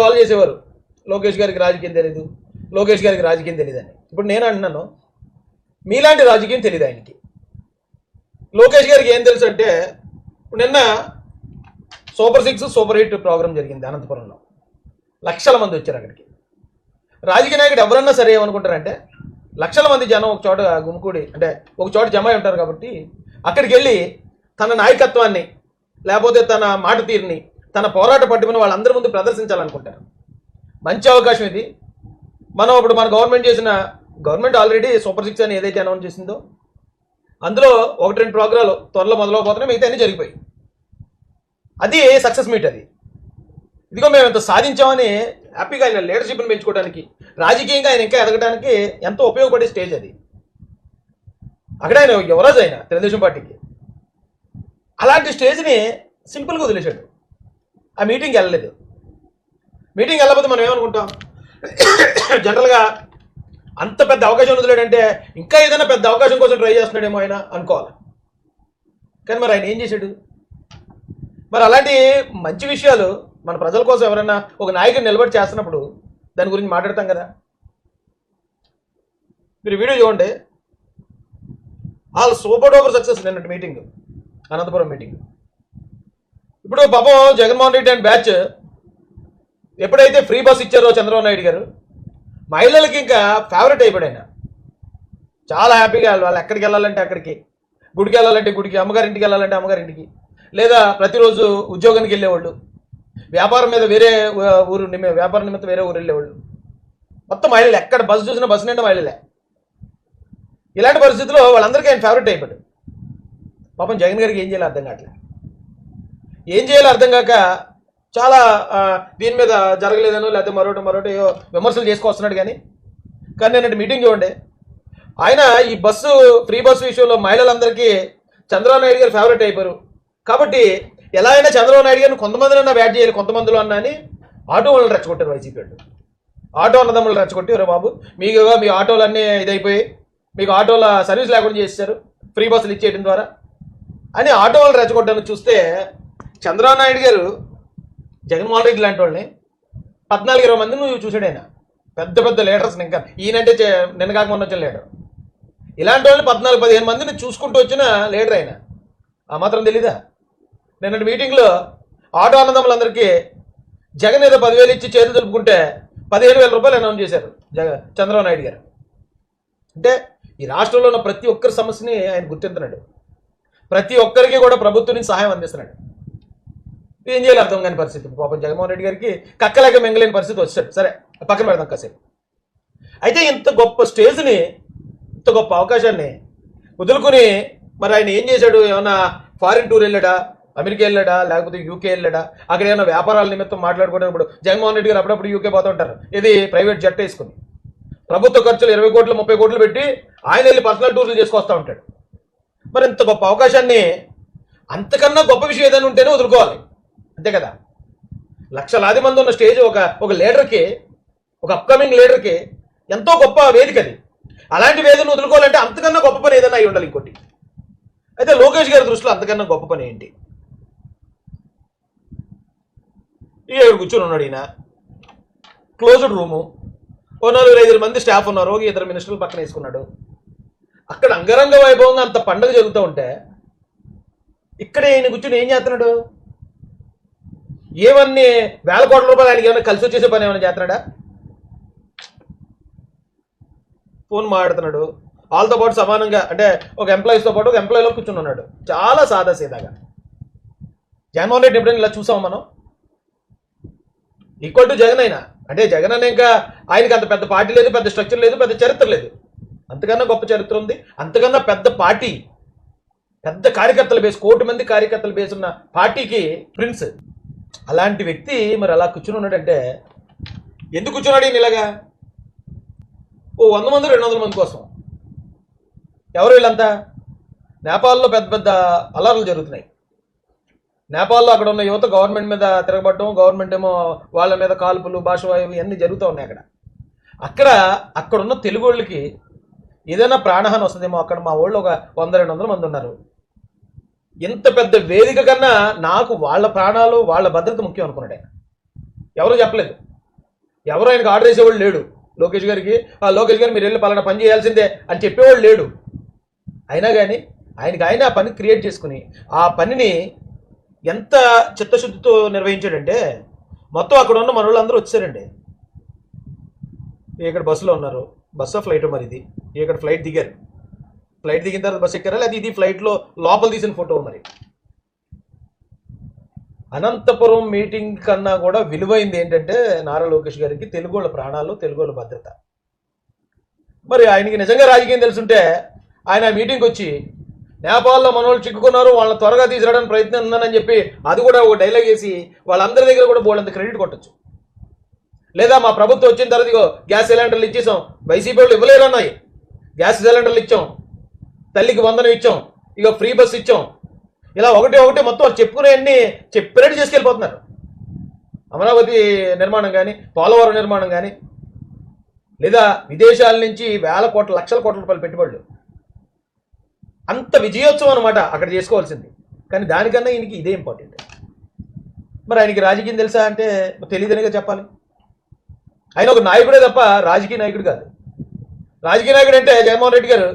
Goal చేసేవారు. లోకేష్ గారికి రాజకీయం తెలియదు లోకేష్ గారికి రాజకీయం తెలియదని ఇప్పుడు నేను అంటున్నాను మీలాంటి రాజకీయం తెలియదు ఆయనకి. లోకేష్ గారికి ఏం తెలుసు అంటే నిన్న super six super hit programme జరిగింది అనంతపురంలో. లక్షల మంది వచ్చారు అక్కడికి. రాజకీయ నాయకుడు ఎవరన్నా సరే ఏమనుకుంటారంటే లక్షల మంది జనం ఒక చోట గుమికూడి అంటే ఒక చోట జమ అయి ఉంటారు కాబట్టి అక్కడికి వెళ్ళి తన నాయకత్వాన్ని లేకపోతే తన మాట తీరుని తన పోరాట పట్టుకుని వాళ్ళందరి ముందు ప్రదర్శించాలనుకుంటారు. మంచి అవకాశం ఇది. మనం ఇప్పుడు మన గవర్నమెంట్ చేసిన గవర్నమెంట్ ఆల్రెడీ సూపర్ సిక్స్ అని ఏదైతే అనౌన్స్ చేసిందో అందులో ఒకటి రెండు ప్రోగ్రాలు త్వరలో మొదలవబోతున్నాయి మిగతా అన్నీ జరిగిపోయి అది సక్సెస్ మీట్ అది. ఇదిగో మేము ఎంత సాధించామని హ్యాపీగా ఆయన లీడర్షిప్ని పెంచుకోవడానికి రాజకీయంగా ఆయన ఇంకా ఎదగడానికి ఎంతో ఉపయోగపడే స్టేజ్ అది. అక్కడ ఆయన యువరాజు ఆయన తెలుగుదేశం పార్టీకి. అలాంటి స్టేజ్ని సింపుల్గా వదిలేశాడు. ఆ మీటింగ్కి వెళ్ళలేదు. మీటింగ్ వెళ్ళకపోతే మనం ఏమనుకుంటాం? జనరల్గా అంత పెద్ద అవకాశం వదిలేడంటే ఇంకా ఏదైనా పెద్ద అవకాశం కోసం ట్రై చేస్తున్నాడేమో ఆయన అనుకోవాలి. కానీ మరి ఆయన ఏం చేశాడు? మరి అలాంటి మంచి విషయాలు మన ప్రజల కోసం ఎవరైనా ఒక నాయకుడు నిలబడి చేస్తున్నప్పుడు దాని గురించి మాట్లాడతాం కదా? మీరు వీడియో చూడండి. వాళ్ళు సూపర్ డూపర్ సక్సెస్ నిన్నటి మీటింగ్ అనంతపురం మీటింగ్ ఇప్పుడు పాపం జగన్మోహన్ రెడ్డి అండ్ బ్యాచ్ ఎప్పుడైతే ఫ్రీ బస్ ఇచ్చారో చంద్రబాబు నాయుడు గారు మహిళలకి ఇంకా ఫేవరెట్ అయిపోయాడు ఆయన. చాలా హ్యాపీగా వాళ్ళు ఎక్కడికి వెళ్ళాలంటే అక్కడికి గుడికి వెళ్ళాలంటే గుడికి అమ్మగారింటికి వెళ్ళాలంటే అమ్మగారింటికి లేదా ప్రతిరోజు ఉద్యోగానికి వెళ్ళేవాళ్ళు. వ్యాపారం మీద వేరే ఊరు నిమ్మ- వ్యాపారం నిమిత్తం వేరే ఊరు వెళ్ళేవాళ్ళు. మొత్తం మహిళలు ఎక్కడ బస్సు చూసినా బస్సు నిండా మహిళలే ఇలాంటి పరిస్థితుల్లో వాళ్ళందరికీ ఆయన ఫేవరెట్ అయిపోయాడు. పాపం జగన్ గారికి ఏం చేయాలి అర్థం కావట్లేదు. ఏం చేయాలో అర్థం కాక చాలా దీని మీద జరగలేదనో లేకపోతే మరొకటి మరొకటి విమర్శలు చేసుకొస్తున్నాడు కానీ. కానీ నేను మీటింగ్ చూడండి. ఆయన ఈ బస్సు ఫ్రీ బస్సు విషయంలో మహిళలందరికీ చంద్రబాబు నాయుడు గారు ఫేవరెట్ అయిపోయారు. కాబట్టి ఎలా అయినా చంద్రబాబు నాయుడు గారిని కొంతమందినన్నా బ్యాట్ చేయాలి కొంతమందిలో అన్నా అని ఆటో వాళ్ళని రెచ్చగొట్టారు వైసీపీ వాళ్ళు. ఆటో అన్నదమ్ములు రెచ్చగొట్టారు బాబు మీకు మీ ఆటోలు అన్నీ ఇదైపోయి మీకు ఆటోల సర్వీస్ లేకుండా చేశారు ఫ్రీ బస్సులు ఇచ్చేయడం ద్వారా. అని ఆటో వాళ్ళు రెచ్చగొట్టడానికి చూస్తే చంద్రబాబు నాయుడు గారు జగన్మోహన్ రెడ్డి లాంటి వాళ్ళని పద్నాలుగు ఇరవై మంది నువ్వు చూసాడు ఆయన. పెద్ద పెద్ద లీడర్స్ ఇంకా. ఈయనంటే చే- నిన్న కాక మొన్న వచ్చిన లీడర్ ఇలాంటి వాళ్ళు పద్నాలుగు పదిహేను మందిని చూసుకుంటూ వచ్చిన లీడర్ ఆయన. ఆ మాత్రం తెలీదా? నిన్నటి మీటింగ్లో ఆటో అన్నదమ్ములందరికీ జగన్ ఏదో పదివేలు ఇచ్చి చేతులు తెలుపుకుంటే పదిహేను వేల రూపాయలు అనౌన్స్ చేశారు జగ చంద్రబాబు నాయుడు గారు. అంటే ఈ రాష్ట్రంలో ఉన్న ప్రతి ఒక్కరి సమస్యని ఆయన గుర్తింటున్నాడు ప్రతి ఒక్కరికి కూడా ప్రభుత్వం నుంచి సహాయం అందిస్తున్నాడు. ఏం చేయాలి అర్థం కాని పరిస్థితి. పాపం జగన్మోహన్ రెడ్డి గారికి కక్కలేక మింగలేని పరిస్థితి వచ్చాడు సరే పక్కన పెడదాం కాసేపు. అయితే ఇంత గొప్ప స్టేజ్ని ఇంత గొప్ప అవకాశాన్ని వదులుకుని మరి ఆయన ఏం చేశాడు? ఏమన్నా ఫారిన్ టూర్ వెళ్ళాడా? అమెరికా వెళ్ళాడా? లేకపోతే యూకే వెళ్ళాడా? అక్కడ ఏమైనా వ్యాపారాల నిమిత్తం మాట్లాడుకునేటప్పుడు జగన్మోహన్ రెడ్డి గారు అప్పుడప్పుడు యూకే పోతూ ఉంటారు. ఇది ప్రైవేట్ జట్ వేసుకుని. ప్రభుత్వ ఖర్చులు ఇరవై కోట్లు ముప్పై కోట్లు పెట్టి ఆయన వెళ్ళి పర్సనల్ టూర్లు చేసుకొస్తూ ఉంటాడు. మరి ఇంత గొప్ప అవకాశాన్ని అంతకన్నా గొప్ప విషయం ఏదైనా ఉంటేనే వదులుకోవాలి. అంతే కదా? లక్షలాది మంది ఉన్న స్టేజ్ ఒక ఒక లీడర్కి ఒక అప్కమింగ్ లీడర్కి ఎంతో గొప్ప వేదిక అది. అలాంటి వేదికను వదులుకోవాలంటే అంతకన్నా గొప్ప పని ఏదైనా అయి ఉండాలి ఇంకోటి. అయితే లోకేష్ గారి దృష్టిలో అంతకన్నా గొప్ప పని ఏంటి? ఇక్కడ కూర్చొని ఉన్నాడు ఈయన. Closed room. ఓ నలుగురు ఐదు మంది స్టాఫ్ ఉన్నారు. ఒక ఇద్దరు మినిస్టర్లు పక్కన వేసుకున్నాడు. అక్కడ అంగరంగ వైభవంగా అంత పండుగ జరుగుతూ ఉంటే ఇక్కడ ఈయన కూర్చొని ఏం చేస్తున్నాడు? ఏమన్నీ వేల కోట్ల రూపాయలు ఆయనకి ఏమైనా కలిసి వచ్చేసే పని ఏమైనా చేస్తున్నాడా? ఫోన్ మాట్లాడుతున్నాడు. వాళ్ళతో పాటు సమానంగా అంటే ఒక ఎంప్లాయీస్తో పాటు ఒక ఎంప్లాయీలో కూర్చుని ఉన్నాడు. చాలా సాదా సీదాగా జగన్మోహన్ రెడ్డి ఎప్పుడైనా ఇలా చూసాం మనం? ఈక్వల్ టు జగన్ అయినా. అంటే జగన్ అనే ఇంకా ఆయనకి అంత పెద్ద పార్టీ లేదు పెద్ద స్ట్రక్చర్ లేదు పెద్ద చరిత్ర లేదు. అంతకన్నా గొప్ప చరిత్ర ఉంది. అంతకన్నా పెద్ద పార్టీ. పెద్ద కార్యకర్తలు బేస్ కోటి మంది కార్యకర్తలు బేస్ ఉన్న పార్టీకి ప్రిన్స్ అలాంటి వ్యక్తి మరి అలా కూర్చుని ఉన్నాడంటే ఎందుకు కూర్చున్నాడు ఈయన ఇలాగా? ఓ వంద మంది రెండు వందల మంది కోసం. ఎవరు వీళ్ళంతా? నేపాల్లో పెద్ద పెద్ద అలర్లు జరుగుతున్నాయి. నేపాల్లో అక్కడ ఉన్న యువత గవర్నమెంట్ మీద తిరగబడటం గవర్నమెంట్ ఏమో వాళ్ళ మీద కాల్పులు భాషవాయువు ఇవన్నీ జరుగుతూ ఉన్నాయి అక్కడ. అక్కడ అక్కడున్న తెలుగు వాళ్ళకి ఏదైనా ప్రాణహాని వస్తుందేమో. అక్కడ మా వాళ్ళు ఒక వంద రెండు వందల మంది ఉన్నారు. ఇంత పెద్ద వేదిక కన్నా నాకు వాళ్ళ ప్రాణాలు వాళ్ళ భద్రత ముఖ్యం అనుకున్నాడు ఆయన. ఎవరు చెప్పలేదు. ఎవరు ఆయనకు ఆర్డర్ వేసేవాళ్ళు లేడు. లోకేష్ గారికి "ఆ, లోకేష్ గారు మీరు వెళ్ళి పలానా పని చేయాల్సిందే అని చెప్పేవాళ్ళు లేడు. అయినా కానీ ఆయనకి ఆయన ఆ పని క్రియేట్ చేసుకుని ఆ పనిని ఎంత చిత్తశుద్ధితో నిర్వహించాడంటే మొత్తం అక్కడ ఉన్న మనవాళ్ళందరూ వచ్చారండి. ఇక్కడ బస్సులో ఉన్నారు. బస్సు ఫ్లైట్ మరి ఇది. ఇక్కడ ఫ్లైట్ దిగారు. ఫ్లైట్ దిగిన తర్వాత బస్ ఎక్కారా? లేదా ఇది ఫ్లైట్లో లోపల తీసిన ఫోటో మరి? అనంతపురం మీటింగ్ కన్నా కూడా విలువైంది ఏంటంటే నారా లోకేష్ గారికి తెలుగు వాళ్ళ ప్రాణాలు తెలుగు వాళ్ళ భద్రత. మరి ఆయనకి నిజంగా రాజకీయం తెలుసుంటే ఆయన ఆ మీటింగ్కి వచ్చి నేపాల్లో మనోళ్ళు చిక్కుకున్నారు వాళ్ళని త్వరగా తీసుకురావడానికి ప్రయత్నం ఉందని చెప్పి అది కూడా ఒక డైలాగ్ వేసి వాళ్ళందరి దగ్గర కూడా బోల్డంత క్రెడిట్ కొట్టచ్చు. లేదా మా ప్రభుత్వం వచ్చిన తర్వాత గ్యాస్ సిలిండర్లు ఇచ్చేసాం వైసీపీ వాళ్ళు ఇవ్వలేరు అన్నాయి గ్యాస్ సిలిండర్లు ఇచ్చాం తల్లికి వందనం ఇచ్చాం ఇక ఫ్రీ బస్ ఇచ్చాం. ఇలా ఒకటి ఒకటి మొత్తం వాళ్ళు చెప్పుకునేవన్నీ చెప్పినట్టు చేసుకెళ్ళిపోతున్నారు. అమరావతి నిర్మాణం కానీ పోలవరం నిర్మాణం కానీ లేదా విదేశాల నుంచి వేల కోట్ల లక్షల కోట్ల రూపాయలు పెట్టుబడులు. అంత విజయోత్సవం అనమాట అక్కడ చేసుకోవాల్సింది. కానీ దానికన్నా ఈయనకి ఇదే ఇంపార్టెంట్ మరి ఆయనకి రాజకీయం తెలుసా అంటే తెలియదనిగా చెప్పాలి. ఆయన ఒక నాయకుడే తప్ప రాజకీయ నాయకుడు కాదు. రాజకీయ నాయకుడు అంటే జగన్మోహన్ రెడ్డి గారు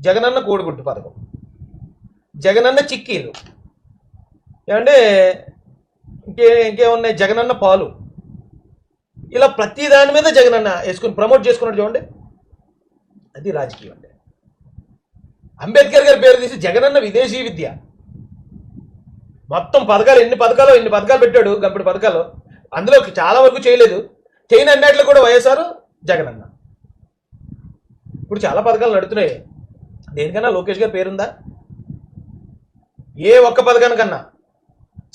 జగనన్న కోడిగుడ్డు పథకం. జగనన్న చిక్కీలు. ఏమంటే ఇంకే ఇంకేమున్నాయి? జగనన్న పాలు. ఇలా ప్రతి దాని మీద జగనన్న వేసుకుని ప్రమోట్ చేసుకున్నాడు చూడండి. అది రాజకీయం అంటే అంబేద్కర్ గారి పేరు తీసి జగనన్న విదేశీ విద్య. మొత్తం పథకాలు ఎన్ని పథకాలు ఎన్ని పథకాలు పెట్టాడు గంపెడు పథకాలు? అందులో చాలా వరకు చేయలేదు. చేయని అన్నిట్లో కూడా వైఎస్ఆర్ జగనన్న. ఇప్పుడు చాలా పథకాలు నడుతున్నాయి. దేనికన్నా లోకేష్ గారి పేరుందా? ఏ ఒక్క పథకానికన్నా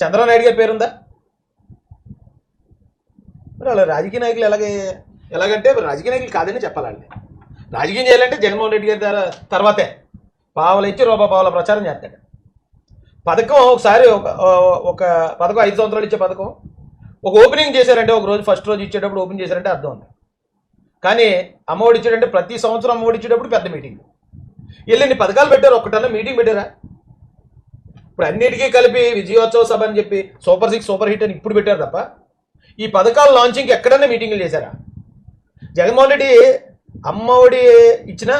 చంద్రబాబు నాయుడు గారి పేరుందా? మరి అలా రాజకీయ నాయకులు ఎలాగే ఎలాగంటే రాజకీయ నాయకులు కాదని చెప్పాలండి. రాజకీయం చేయాలంటే జగన్మోహన్ రెడ్డి గారి ద్వారా తర్వాతే పావలు ఇచ్చి రూపా పావుల ప్రచారం చేస్తాడు. పథకం ఒకసారి ఒక ఒక పథకం ఐదు సంవత్సరాలు ఇచ్చే పథకం. ఒక ఓపెనింగ్ చేశారంటే ఒక రోజు ఫస్ట్ రోజు ఇచ్చేటప్పుడు ఓపెన్ చేశారంటే అర్థం ఉంది. కానీ అమ్మఒడి ఇచ్చాడంటే ప్రతి సంవత్సరం అమ్మఒడి ఇచ్చేటప్పుడు పెద్ద మీటింగ్. వీళ్ళని పథకాలు పెట్టారు ఒక్కటన్నా మీటింగ్ పెట్టారా? ఇప్పుడు అన్నిటికీ కలిపి విజయోత్సవ సభ అని చెప్పి సూపర్ సిక్స్ సూపర్ హిట్ అని ఇప్పుడు పెట్టారు తప్ప ఈ పథకాల లాంచింగ్కి ఎక్కడన్నా మీటింగ్లు చేశారా? జగన్మోహన్ రెడ్డి అమ్మఒడి ఇచ్చినా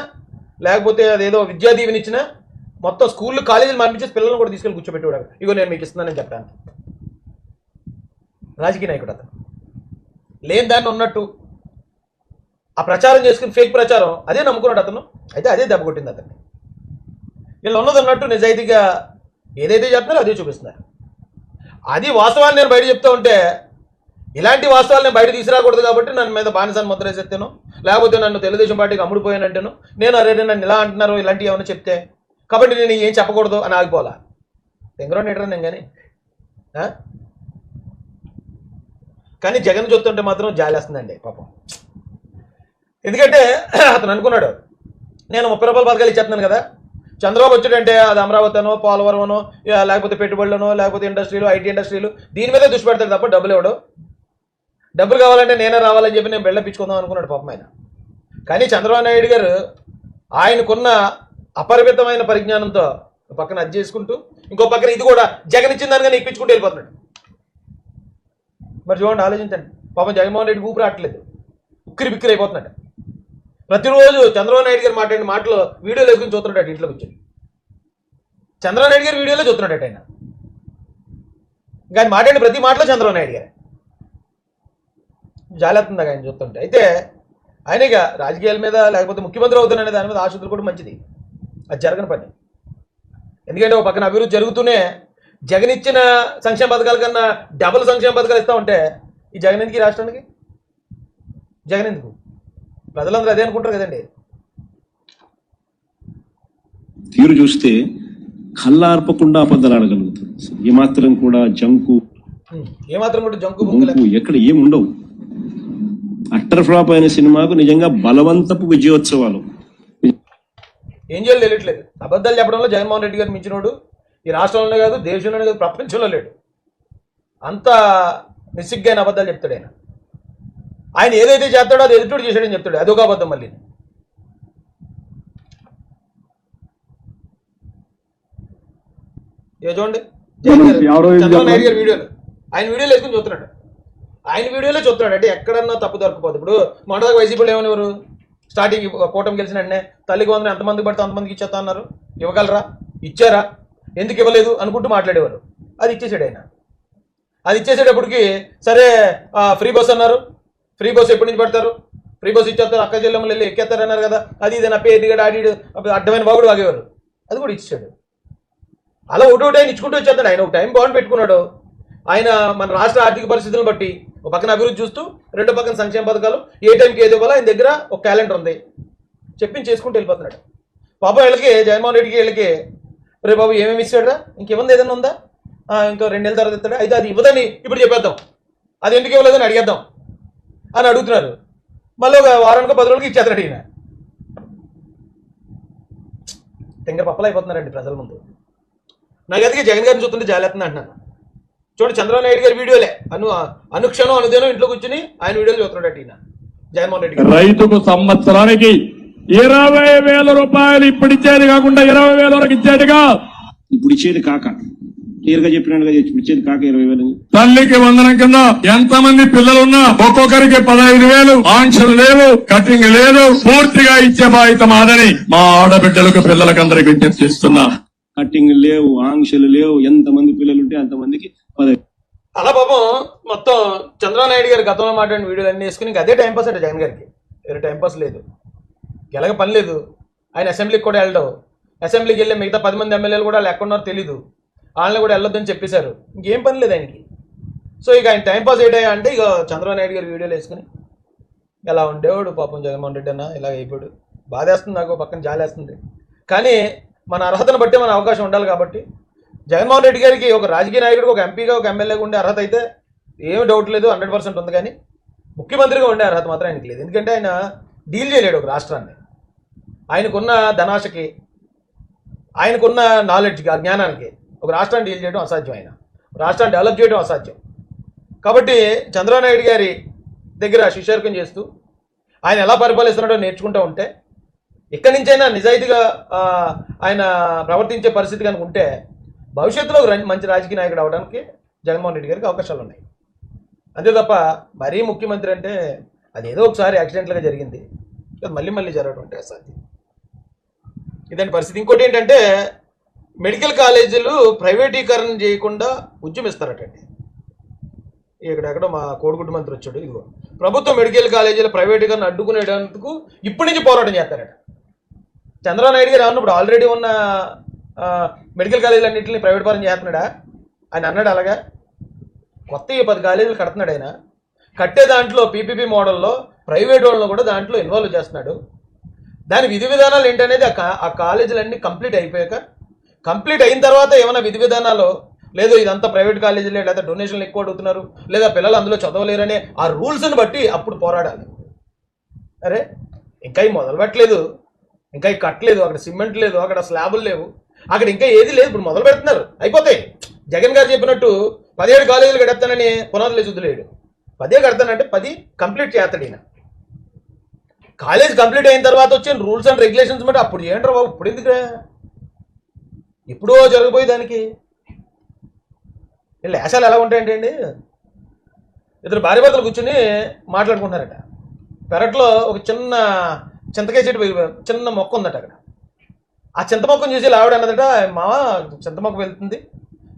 లేకపోతే అదేదో విద్యా దీవెని ఇచ్చినా మొత్తం స్కూళ్ళు కాలేజీలు పంపించేసి పిల్లల్ని కూడా తీసుకెళ్ళి కూర్చోబెట్టేవాడు. ఇగో నేను మీకు ఇస్తున్నానని చెప్పడానికి. రాజకీయ నాయకుడు అతను. లేని దాన్ని ఉన్నట్టు ఆ ప్రచారం చేసుకుని ఫేక్ ప్రచారం అదే నమ్ముకున్నాడు అతను. అయితే అదే దెబ్బ కొట్టింది అతన్ని. వీళ్ళు ఉన్నది ఉన్నట్టు నిజాయితీగా ఏదైతే చెప్తున్నారో అదే చూపిస్తున్నారు. అది వాస్తవాన్ని నేను బయట చెప్తూ ఉంటే ఇలాంటి వాస్తవాలు నేను బయట తీసుకురాకూడదు కాబట్టి నన్ను మీద బానిసాన్ని ముద్రేసేస్తాను లేకపోతే నన్ను తెలుగుదేశం పార్టీకి అమ్ముడిపోయానంటాను నేను అరే నన్ను ఇలా అంటున్నారు ఇలాంటివి ఏమైనా చెప్తే కాబట్టి నేను ఏం చెప్పకూడదు అని ఆగిపోలా తెంగరం నేటరా నేను కానీ కానీ జగన్ చూస్తుంటే మాత్రం జాలేస్తుందండి పాపం. ఎందుకంటే అతను అనుకున్నాడు నేను ముప్పై రూపాయల పథకాలు ఇచ్చేస్తున్నాను కదా. చంద్రబాబు వచ్చాడంటే అది అమరావతినో పోలవరమనో ఇక లేకపోతే పెట్టుబడులనో లేకపోతే ఇండస్ట్రీలు ఐటీ ఇండస్ట్రీలు దీని మీదే దృష్టి పెడతాడు తప్ప డబ్బులు ఇవ్వడు డబ్బులు కావాలంటే నేనే రావాలని చెప్పి నేను బెళ్ళపించుకుందాం అనుకున్నాడు పాపం ఆయన. కానీ చంద్రబాబు నాయుడు గారు ఆయనకున్న అపరిమితమైన పరిజ్ఞానంతో పక్కన అది చేసుకుంటూ ఇంకో పక్కన ఇది కూడా జగన్ ఇచ్చిన దానిగా ఇప్పించుకుంటూ వెళ్ళిపోతున్నాడు. మరి చూడండి ఆలోచించండి. పాపం జగన్మోహన్ రెడ్డి ఊపిరి రావట్లేదు ఉక్కిరి బిక్కిరి అయిపోతున్నాడు. ప్రతిరోజు చంద్రబాబు నాయుడు గారు మాట్లాడిన మాటలు వీడియోలో ఎదుగుని చూస్తున్నాడు ఇంట్లో కూర్చొని. చంద్రబాబు నాయుడు గారు వీడియోలో చూస్తున్నాడు ఆయన. ఆయన మాట్లాడిన ప్రతి మాటలో చంద్రబాబు నాయుడు గారు. జాలేస్తుందా ఆయన చూస్తుంటే. అయితే ఆయన ఇక రాజకీయాల మీద లేకపోతే ముఖ్యమంత్రి అవుతున్నానే దాని మీద ఆశలు కూడా మంచిది. అది జరగని పని. ఎందుకంటే ఒక పక్కన అభివృద్ధి జరుగుతూనే జగన్ ఇచ్చిన సంక్షేమ పథకాల కన్నా డబుల్ సంక్షేమ పథకాలు ఇస్తా ఉంటే ఈ జగన్ ఎందుకు ఈ రాష్ట్రానికి? జగన్ ఎందుకు? ప్రజలందరూ అదే అనుకుంటారు కదండి. తీరు చూస్తే కళ్ళార్పకుండా అబద్ధాలు ఆడగలుగుతారు. ఏమాత్రం కూడా జంకు. ఏమాత్రం కూడా జంకు బొంకు ఎక్కడ ఏం ఉండవు. అట్టర్ ఫ్లాప్ అయిన సినిమాకు నిజంగా బలవంతపు విజయోత్సవాలు. ఏం చేయాలి తెలియట్లేదు. అబద్ధాలు చెప్పడంలో జగన్మోహన్ రెడ్డి గారు మించినోడు ఈ రాష్ట్రంలోనే కాదు దేశంలోనే కాదు ప్రపంచంలో లేడు. అంత నిస్సిగ్గైన అబద్ధాలు చెప్తాడు ఆయన. ఆయన ఏదైతే చేస్తాడో అది ఎదుటోడు చేశాడని చెప్తాడు. అదొక అబద్ధం మళ్ళీ. ఏ చూడండి. ఎవరో చంద్రబాబు నాయుడు? గారి వీడియోలు. ఆయన వీడియోలు వేసుకుని చూస్తున్నాడు. ఆయన వీడియోలో చూస్తున్నాడు. అంటే ఎక్కడన్నా తప్పు దొరకపోదు. ఇప్పుడు మొదటి వైసీపీలో ఏమనేవారు? స్టార్టింగ్ కూటమి గెలిచిన వెంటనే తల్లికి వందలు ఎంతమందికి పడితే అంతమందికి ఇచ్చేస్తా అన్నారు. ఇవ్వగలరా? ఇచ్చారా? ఎందుకు ఇవ్వలేదు? అనుకుంటూ మాట్లాడేవారు అది ఇచ్చేసాడు ఆయన. అది ఇచ్చేసేటప్పటికి సరే ఫ్రీ బస్ అన్నారు. ఫ్రీ బస్ ఎప్పటి నుంచి పెడతారు? ఫ్రీ బస్ ఇచ్చేస్తారు అక్క చెల్లెమ్మలు వెళ్ళి ఎక్కేస్తారు అన్నారు కదా. అది ఇది నా పేరు ఆడి అడ్డమైన బాగుడు వాగేవారు. అది కూడా ఇచ్చాడు. అలా ఒకటి ఒకటి ఆయన ఇచ్చుకుంటూ వచ్చేస్తాడు. ఆయన ఒక టైం బాగుండి పెట్టుకున్నాడు. ఆయన మన రాష్ట్ర ఆర్థిక పరిస్థితులను బట్టి ఒక పక్కన అభివృద్ధి చూస్తూ రెండో పక్కన సంక్షేమ పథకాలు ఏ టైంకి ఏదో వల్ల ఆయన దగ్గర ఒక క్యాలెండర్ ఉంది. చెప్పించి చేసుకుంటూ వెళ్ళిపోతున్నాడు. పాపం వీళ్ళకి జగన్మోహన్ రెడ్డికి వీళ్ళకి రే బాబు ఏమేమి ఇచ్చాడురా? ఇంకేముంది ఏదైనా ఉందా? ఇంకో రెండు నెలల తర్వాత ఇస్తాడా. అయితే అది ఇవ్వదని ఇప్పుడు చెప్పేద్దాం. అది ఎందుకు ఇవ్వలేదని అడిగేద్దాం. అని అడుగుతున్నారు. మళ్ళీ ఒక వారానికి పది రోజులకి ఇచ్చేస్తాడు ఈయన. తెంగర పప్పలు అయిపోతున్నారండి ప్రజల ముందు. నాకు అందుకే జగన్ గారిని చూస్తుంటే జాలేస్తుంది అంటున్నాను. చూడు చంద్రబాబు నాయుడు గారి వీడియోలే. అను అనుక్షణం అనుదినం ఇంట్లో కూర్చుని ఆయన వీడియోలు చూస్తున్నాడు ఈయన. జగన్మోహన్ రెడ్డి గారు. రైతుకు సంవత్సరానికి ఇరవై వేల రూపాయలు ఇప్పుడు ఇచ్చేది కాకుండా ఇరవై వేల వరకు ఇచ్చేదిగా ఇప్పుడు ఇచ్చేది కాక. క్లియర్గా చెప్పినట్టుగా ఇచ్చేది కాక ఇరవై వేలు తల్లికి వందనం కింద ఎంత మంది పిల్లలున్నా ఒక్కొక్కరికి పదహైదు వేలు ఆంక్షలు లేవు కటింగ్ లేదు పూర్తిగా ఇచ్చే బాధ్యత మాదని మా ఆడబిడ్డలకు పిల్లలకు అందరికి విజ్ఞప్తి చేస్తున్నా. కట్టింగ్ లేవు ఆంక్షలు లేవు ఎంత మంది పిల్లలు ఉంటే అంతమందికి పదవి అలా పాపం మొత్తం చంద్రబాబు నాయుడు గారు గతంలో మాట్లాడిన వీడియోలు అన్ని వేసుకుని ఇంకా అదే టైంపాస్ అంటే జగన్ గారికి. వేరే టైంపాస్ లేదు. ఎలాగ పని లేదు. ఆయన అసెంబ్లీకి కూడా వెళ్ళడం. అసెంబ్లీకి వెళ్ళే మిగతా పది మంది ఎమ్మెల్యేలు కూడా లేకున్నారో తెలీదు. వాళ్ళని కూడా వెళ్ళొద్దని చెప్పేశారు. ఇంకేం పని లేదు ఆయనకి. సో ఇక ఆయన టైంపాస్ ఏంటయ్యా అంటే ఇక చంద్రబాబు నాయుడు గారు వీడియోలు వేసుకుని ఎలా ఉండేవాడు పాపం జగన్మోహన్ రెడ్డి అన్న? ఇలా అయిపోయాడు. బాధేస్తుంది నాకు పక్కన జాలేస్తుంది. కానీ మన అర్హతను బట్టి మన అవకాశం ఉండాలి కాబట్టి జగన్మోహన్ రెడ్డి గారికి ఒక రాజకీయ నాయకుడికి ఒక ఎంపీగా ఒక ఎమ్మెల్యేగా ఉండే అర్హత అయితే ఏమి డౌట్ లేదు హండ్రెడ్ పర్సెంట్ ఉంది కానీ ముఖ్యమంత్రిగా ఉండే అర్హత మాత్రం ఆయనకి లేదు. ఎందుకంటే ఆయన డీల్ చేయలేడు ఒక రాష్ట్రాన్ని. ఆయనకున్న ధనాశకి ఆయనకున్న నాలెడ్జ్కి ఆ జ్ఞానానికి ఒక రాష్ట్రాన్ని డీల్ చేయడం అసాధ్యం ఆయన రాష్ట్రాన్ని డెవలప్ చేయడం అసాధ్యం. కాబట్టి చంద్రబాబు గారి దగ్గర శిష్యర్కం చేస్తూ ఆయన ఎలా పరిపాలిస్తున్నాడో నేర్చుకుంటూ ఉంటే ఇక్కడి నుంచైనా నిజాయితీగా ఆయన ప్రవర్తించే పరిస్థితి కనుక ఉంటే భవిష్యత్తులో ఒక మంచి రాజకీయ నాయకుడు అవడానికి జగన్మోహన్ రెడ్డి గారికి అవకాశాలు ఉన్నాయి. అంతే తప్ప మరీ ముఖ్యమంత్రి అంటే అది ఏదో ఒకసారి యాక్సిడెంట్లుగా జరిగింది మళ్ళీ మళ్ళీ జరగడం అంటే అసాధ్యం. ఇదండి పరిస్థితి? ఇంకోటి ఏంటంటే మెడికల్ కాలేజీలు ప్రైవేటీకరణ చేయకుండా ఉద్యమిస్తారటండి. ఇక్కడెక్కడ మా కోడిగుడ్డు మంత్రి వచ్చాడు ఇదిగో. ప్రభుత్వ మెడికల్ కాలేజీల ప్రైవేటీకరణ అడ్డుకునేటందుకు ఇప్పటి నుంచి పోరాటం చేస్తారట. చంద్రబాబు నాయుడు గారు అన్నప్పుడు ఆల్రెడీ ఉన్న మెడికల్ కాలేజీలు అన్నింటిని ప్రైవేట్ పరం చేస్తున్నాడా? ఆయన అన్నాడు అలాగా. కొత్త ఈ పది కాలేజీలు కడుతున్నాడు ఆయన. కట్టే దాంట్లో పీపీపీ మోడల్లో ప్రైవేట్ వాళ్ళని కూడా దాంట్లో ఇన్వాల్వ్ చేస్తున్నాడు. దాని విధి విధానాలు ఏంటనేది ఆ కాలేజీలన్నీ కంప్లీట్ అయిపోయాక కంప్లీట్ అయిన తర్వాత ఏమైనా విధి విధానాలు లేదు ఇదంతా ప్రైవేట్ కాలేజీలే లేదా డొనేషన్లు ఎక్కువ అడుగుతున్నారు లేదా పిల్లలు అందులో చదవలేరనే ఆ రూల్స్ని బట్టి అప్పుడు పోరాడాలి. అరే ఇంకా ఈ మొదలు పెట్టలేదు ఇంకా ఈ కట్టలేదు అక్కడ సిమెంట్ లేదు అక్కడ స్లాబులు లేవు అక్కడ ఇంకా ఏది లేదు ఇప్పుడు మొదలు పెడుతున్నారు. అయిపోతాయి జగన్ గారు చెప్పినట్టు పదిహేడు కాలేజీలు కడతానని పునాదులు వదిలేడు. పదే కడతానంటే పది కంప్లీట్ చేస్తాడు ఈయన కాలేజ్ కంప్లీట్ అయిన తర్వాత వచ్చిన రూల్స్ అండ్ రెగ్యులేషన్స్ బట్టి అప్పుడు ఏంటారు బాబు ఇప్పుడు ఎందుకురా? ఎప్పుడో జరిగిపోయి దానికి. వీళ్ళ వేషాలు ఎలా ఉంటాయంటే అండి ఇద్దరు భార్య భర్తలు కూర్చుని మాట్లాడుకుంటున్నారట. పెరట్లో ఒక చిన్న చింతకాయ చెట్టు చిన్న మొక్క ఉందట అక్కడ. ఆ చింత మొక్కను చూసి ఆవిడ అన్నదట మావా చింత మొక్క వెళ్తుంది.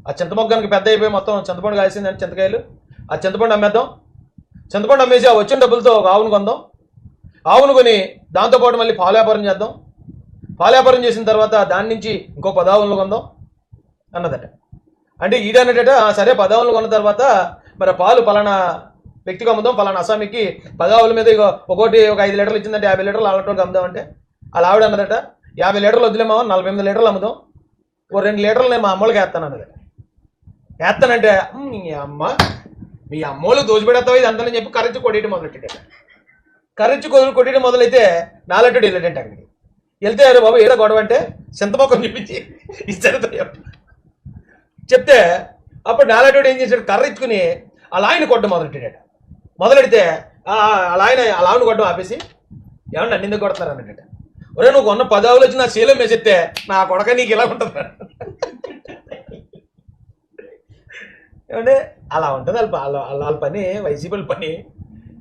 ఆ చింత మొక్క కనుక పెద్ద అయిపోయి మొత్తం చింతపండు కాసిందని చింతకాయలు. ఆ చింతపండు అమ్మేద్దాం. చింతపండు అమ్మేసి ఆ వచ్చిన డబ్బులతో ఒక ఆవును కొందాం. ఆవును కొని దాంతోపాటు మళ్ళీ పాల వ్యాపారం చేద్దాం. పాల వ్యాపారం చేసిన తర్వాత దాని నుంచి ఇంకో పదావులను కొందాం అన్నదట. అంటే ఈడన్నట సరే పదావులు కొన్న తర్వాత మరి పాలు పలానా వ్యక్తికి అమ్ముదాం పలానా అసామికి పదావుల మీద ఇక ఒకటి ఒక ఐదు లీటర్లు ఇచ్చిందంటే యాభై లీటర్లు ఆలటోకి అమ్ముదాం అంటే అలా ఆవిడ అన్నదట యాభై లీటర్లు వదిలేమో నలభై ఎనిమిది లీటర్లు అమ్ముదాం ఓ రెండు లీటర్లు నేను మా అమ్మోళ్ళకి వేస్తాను అన్నదట. వేస్తానంటే మీ అమ్మ మీ అమ్మోళ్ళు దోచిపెడతావు ఇది అంతని చెప్పి కరెంచి కొట్టేయడం మొదలెట్టాడు కరెంచి కొ- కొట్టేయడం మొదలైతే నాలెట్టాడు వెళ్ళాడంటే అక్కడికి వెళ్తే అరే బాబు ఏదో గొడవ అంటే చింతమొక్కని చూపించి ఇచ్చారు చెప్తే అప్పుడు నాలాటోడు ఏం చేశాడు? కర్ర ఇచ్చుకుని అలా ఆయన కొట్టడం మొదలెట్టాడట మొదలెడితే ఆ, అలా ఆయన అలా ఆయన కొట్టడం ఆపేసి ఏమన్నా నన్ను కొడతారు కొడుతున్నారు? ఒరే నువ్వు కొన్న పదావులు వచ్చి నా శీలం వేసెత్తే నా కొడక నీకు ఇలా ఉంటుంది? ఏమంటే అలా ఉంటుంది వాళ్ళ వాళ్ళ వాళ్ళ పని వైసీపీ పని.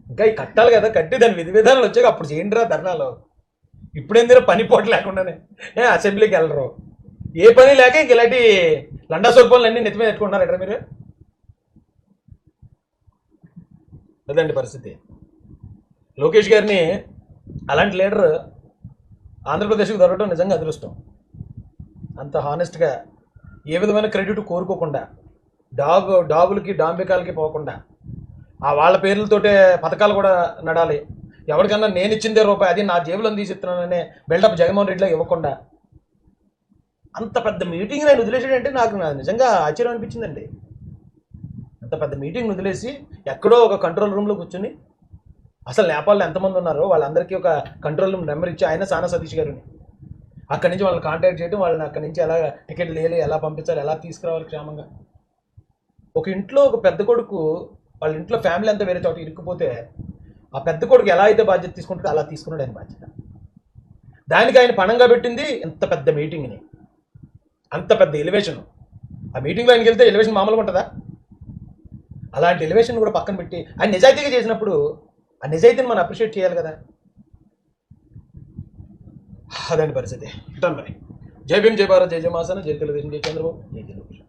ఇంకా ఈ కట్టాలి కదా కట్టి దాని విధి విధానాలు వచ్చాక అప్పుడు చేయండి రా ధర్నాలు. ఇప్పుడేందిరా పని పోటు లేకుండానే. ఏ అసెంబ్లీకి వెళ్ళరు. ఏ పని లేక ఇంక ఇలాంటి లండా సోల్పనులు అన్నీ నెత్తి మీద పెట్టుకుంటున్నారు ఎక్కడ మీరు? అదండి పరిస్థితి. లోకేష్ గారిని అలాంటి లీడర్ ఆంధ్రప్రదేశ్కి దొరకడం నిజంగా అదృష్టం. అంత హానెస్ట్గా ఏ విధమైన క్రెడిట్ కోరుకోకుండా డాగ్ డాబులకి డాంబికాలకి పోకుండా ఆ వాళ్ళ పేర్లతోటే పథకాలు కూడా నడాలి. ఎవరికన్నా నేను ఇచ్చిందే రూపాయి అది నా జేబులో తీసి ఇస్తున్నాననే బిల్డప్ జగన్మోహన్ రెడ్డిలో ఇవ్వకుండా. అంత పెద్ద మీటింగ్ నేను వదిలేసాడంటే నాకు నిజంగా ఆశ్చర్యం అనిపించిందండి. అంత పెద్ద మీటింగ్ వదిలేసి ఎక్కడో ఒక కంట్రోల్ రూమ్లో కూర్చుని అసలు నేపాల్లో ఎంతమంది ఉన్నారో వాళ్ళందరికీ ఒక కంట్రోల్ రూమ్ నెంబర్ ఇచ్చి ఆయన సానా సతీష్ గారిని. అక్కడి నుంచి వాళ్ళని కాంటాక్ట్ చేయడం వాళ్ళని అక్కడి నుంచి ఎలా టికెట్ లేలి ఎలా పంపించాలి ఎలా తీసుకురావాలి క్షేమంగా. ఒక ఇంట్లో ఒక పెద్ద కొడుకు వాళ్ళ ఇంట్లో ఫ్యామిలీ అంతా వేరే చోట ఇరుక్కుపోతే ఆ పెద్ద కొడుకు ఎలా అయితే బాధ్యత తీసుకుంటాడో అలా తీసుకున్నాడు ఆయన బాధ్యత. దానికి ఆయన పణంగా పెట్టింది ఎంత పెద్ద మీటింగ్ని అంత పెద్ద ఎలివేషన్ ఆ మీటింగ్లో ఆయనకి వెళ్తే ఎలివేషన్ మామూలుగా ఉంటుందా? అలాంటి ఎలివేషన్ కూడా పక్కన పెట్టి ఆయన నిజాయితీగా చేసినప్పుడు ఆ నిజాయితీని మనం అప్రిషియేట్ చేయాలి కదా. అదండి పరిస్థితి. ఉంటాను మరి. జై భీమ్ జై భారత్ జై జయ మాసన జై తెలుగుదేశం జై చంద్రబాబు జై తెలుగు